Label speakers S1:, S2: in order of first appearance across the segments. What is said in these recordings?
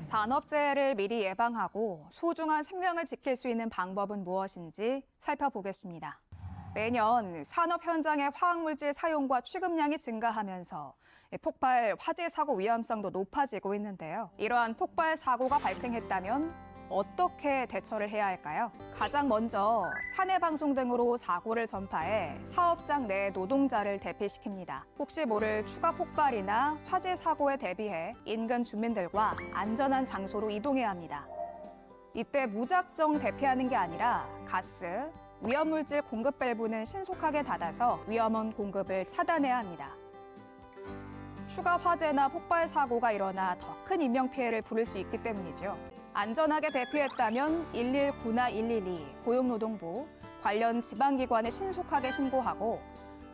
S1: 산업재해를 미리 예방하고 소중한 생명을 지킬 수 있는 방법은 무엇인지 살펴보겠습니다. 매년 산업 현장의 화학물질 사용과 취급량이 증가하면서 폭발 화재 사고 위험성도 높아지고 있는데요. 이러한 폭발 사고가 발생했다면 어떻게 대처를 해야 할까요? 가장 먼저 사내 방송 등으로 사고를 전파해 사업장 내 노동자를 대피시킵니다. 혹시 모를 추가 폭발이나 화재 사고에 대비해 인근 주민들과 안전한 장소로 이동해야 합니다. 이때 무작정 대피하는 게 아니라 가스, 위험물질 공급 밸브는 신속하게 닫아서 위험한 공급을 차단해야 합니다. 추가 화재나 폭발 사고가 일어나 더 큰 인명 피해를 부를 수 있기 때문이죠. 안전하게 대피했다면 119나 112, 고용노동부, 관련 지방기관에 신속하게 신고하고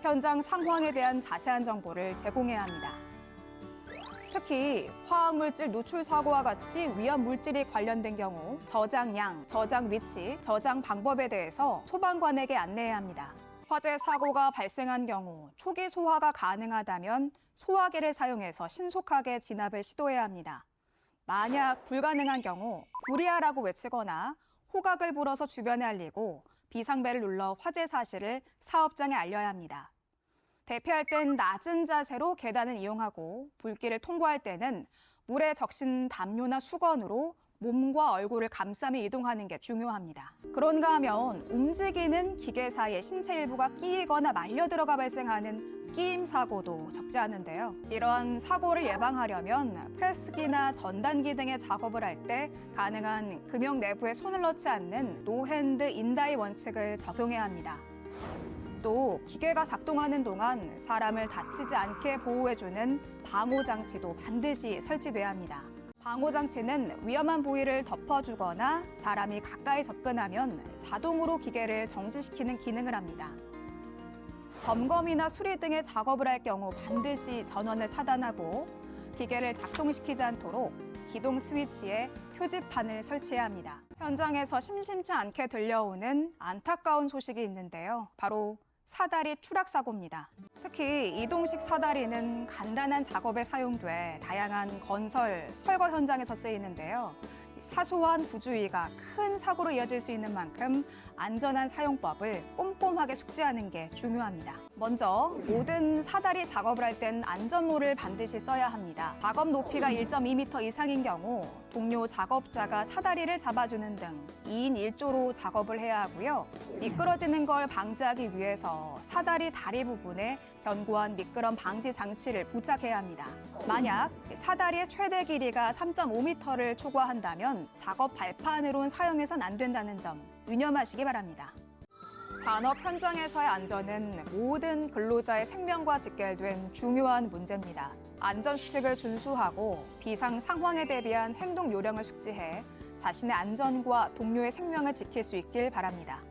S1: 현장 상황에 대한 자세한 정보를 제공해야 합니다. 특히 화학물질 누출 사고와 같이 위험 물질이 관련된 경우 저장량, 저장 위치, 저장 방법에 대해서 소방관에게 안내해야 합니다. 화재 사고가 발생한 경우 초기 소화가 가능하다면 소화기를 사용해서 신속하게 진압을 시도해야 합니다. 만약 불가능한 경우 불이하라고 외치거나 호각을 불어서 주변에 알리고 비상벨을 눌러 화재 사실을 사업장에 알려야 합니다. 대피할 땐 낮은 자세로 계단을 이용하고 불길을 통과할 때는 물에 적신 담요나 수건으로 몸과 얼굴을 감싸며 이동하는 게 중요합니다. 그런가 하면 움직이는 기계 사이에 신체 일부가 끼이거나 말려 들어가 발생하는 끼임 사고도 적지 않은데요. 이러한 사고를 예방하려면 프레스기나 전단기 등의 작업을 할 때 가능한 금형 내부에 손을 넣지 않는 노핸드 인다이 원칙을 적용해야 합니다. 또 기계가 작동하는 동안 사람을 다치지 않게 보호해주는 방호 장치도 반드시 설치돼야 합니다. 방호 장치는 위험한 부위를 덮어주거나 사람이 가까이 접근하면 자동으로 기계를 정지시키는 기능을 합니다. 점검이나 수리 등의 작업을 할 경우 반드시 전원을 차단하고 기계를 작동시키지 않도록 기동 스위치에 표지판을 설치해야 합니다. 현장에서 심심치 않게 들려오는 안타까운 소식이 있는데요. 바로 사다리 추락 사고입니다. 특히 이동식 사다리는 간단한 작업에 사용돼 다양한 건설, 철거 현장에서 쓰이는데요. 사소한 부주의가 큰 사고로 이어질 수 있는 만큼 안전한 사용법을 꼼꼼하게 숙지하는 게 중요합니다. 먼저 모든 사다리 작업을 할 땐 안전모를 반드시 써야 합니다. 작업 높이가 1.2m 이상인 경우 동료 작업자가 사다리를 잡아주는 등 2인 1조로 작업을 해야 하고요. 미끄러지는 걸 방지하기 위해서 사다리 다리 부분에 견고한 미끄럼 방지 장치를 부착해야 합니다. 만약 사다리의 최대 길이가 3.5m를 초과한다면 작업 발판으론 사용해선 안 된다는 점 유념하시기 바랍니다. 산업 현장에서의 안전은 모든 근로자의 생명과 직결된 중요한 문제입니다. 안전 수칙을 준수하고 비상 상황에 대비한 행동 요령을 숙지해 자신의 안전과 동료의 생명을 지킬 수 있길 바랍니다.